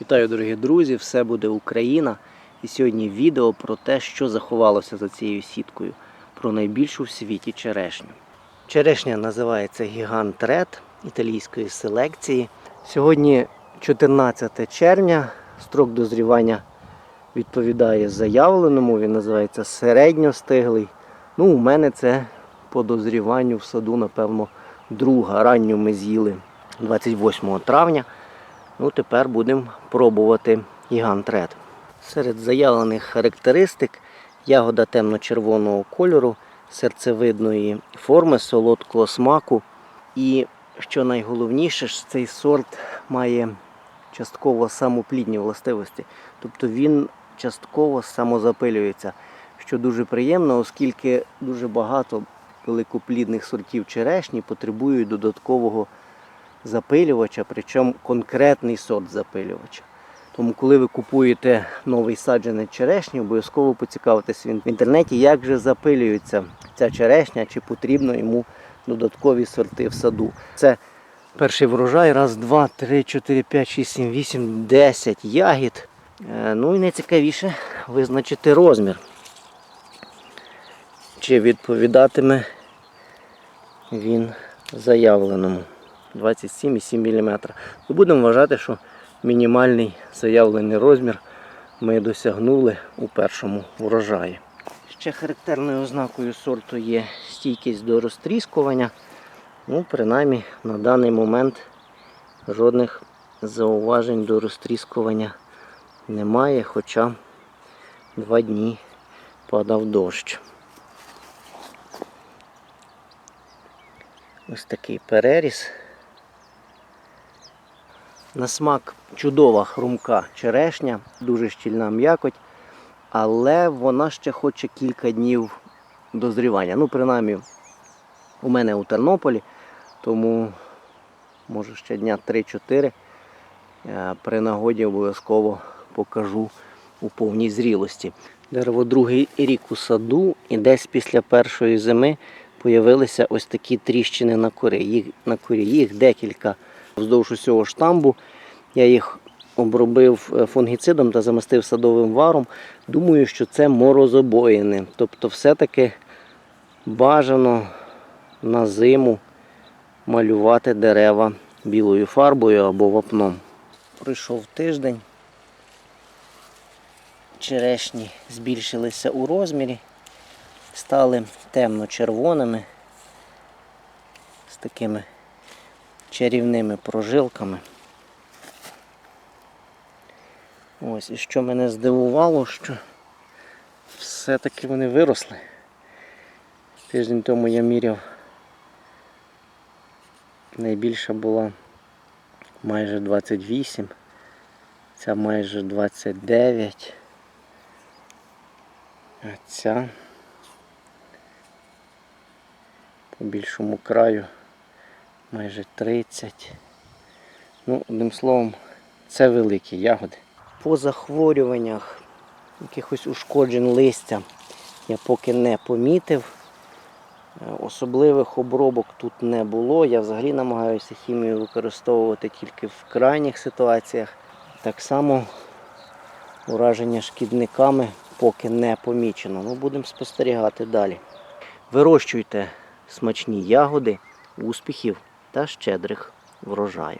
Вітаю, дорогі друзі! Все буде Україна. І сьогодні відео про те, що заховалося за цією сіткою, про найбільшу в світі черешню. Черешня називається Гігант Ред італійської селекції. Сьогодні 14 червня, строк дозрівання відповідає заявленому, він називається середньостиглий. Ну, у мене це по дозріванню в саду, напевно, друга. Ранню ми з'їли 28 травня. Ну, тепер будемо пробувати гігант Ред. Серед заявлених характеристик ягода темно-червоного кольору, серцевидної форми, солодкого смаку. І що найголовніше, цей сорт має частково самоплідні властивості. Тобто він частково самозапилюється, що дуже приємно, оскільки дуже багато великоплідних сортів черешні потребують додаткового запилювача, причому конкретний сорт запилювача. Тому, коли ви купуєте новий саджанець черешні, обов'язково поцікавитесь в інтернеті, як же запилюється ця черешня, чи потрібно йому додаткові сорти в саду. Це перший врожай, раз, два, три, чотири, п'ять, шість, сім, вісім, десять ягід. Е, Ну і найцікавіше визначити розмір. Чи відповідатиме він заявленому 27,7 мм. Ми будемо вважати, що мінімальний заявлений розмір ми досягнули у першому врожаї. Ще характерною ознакою сорту є стійкість до розтріскування. Ну, принаймні на даний момент жодних зауважень до розтріскування немає, хоча два дні падав дощ. Ось такий переріз. На смак чудова хрумка черешня, дуже щільна м'якоть, але вона ще хоче кілька днів дозрівання. Ну, принаймні, у мене у Тернополі, тому може ще дня 3-4. Е, При нагоді обов'язково покажу у повній зрілості. Дерево другий рік у саду і десь після першої зими появилися ось такі тріщини на корі. Їх, на корі. Їх декілька вздовж усього штамбу. Я їх обробив е, фунгіцидом та замастив садовим варом. Думаю, що це морозобоїни. Тобто, все-таки бажано на зиму малювати дерева білою фарбою або вапном. Пройшов тиждень. Черешні збільшилися у розмірі, стали темно-червоними з такими чарівними прожилками. Ось, і що мене здивувало, що все-таки вони виросли. Тиждень тому я міряв. Найбільша була майже 28, ця майже 29, а ця по більшому краю майже 30. Ну, одним словом, це великі ягоди. По захворюваннях, якихось ушкоджень листя я поки не помітив. Особливих обробок тут не було. Я взагалі намагаюся хімію використовувати тільки в крайніх ситуаціях. Так само ураження шкідниками поки не помічено. Ну, будемо спостерігати далі. Вирощуйте смачні ягоди, успіхів та щедрих врожаю.